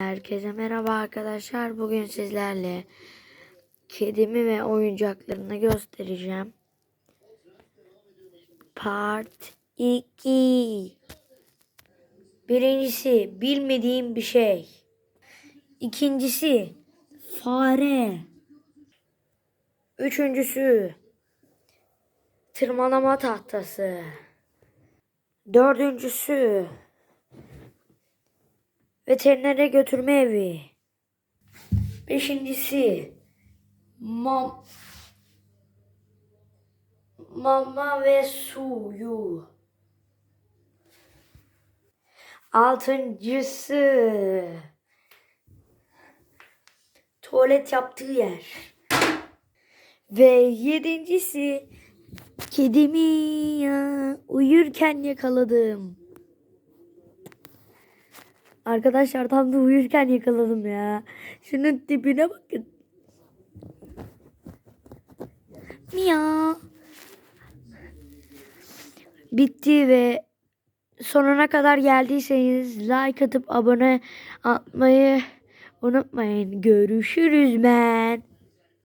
Herkese merhaba arkadaşlar. Bugün sizlerle kedimi ve oyuncaklarını göstereceğim. Part 2 Birincisi bilmediğim bir şey. İkincisi fare. Üçüncüsü tırmalama tahtası. Dördüncüsü veterinere götürme evi. Beşincisi mam mama ve suyu. Altıncısı tuvalet yaptığı yer. Ve yedincisi kedimi uyurken yakaladım. Arkadaşlar tam da uyurken yakaladım ya. Şunun tipine bakın. Miyav. Bitti ve sonuna kadar geldiyseniz like atıp abone atmayı unutmayın. Görüşürüz ben.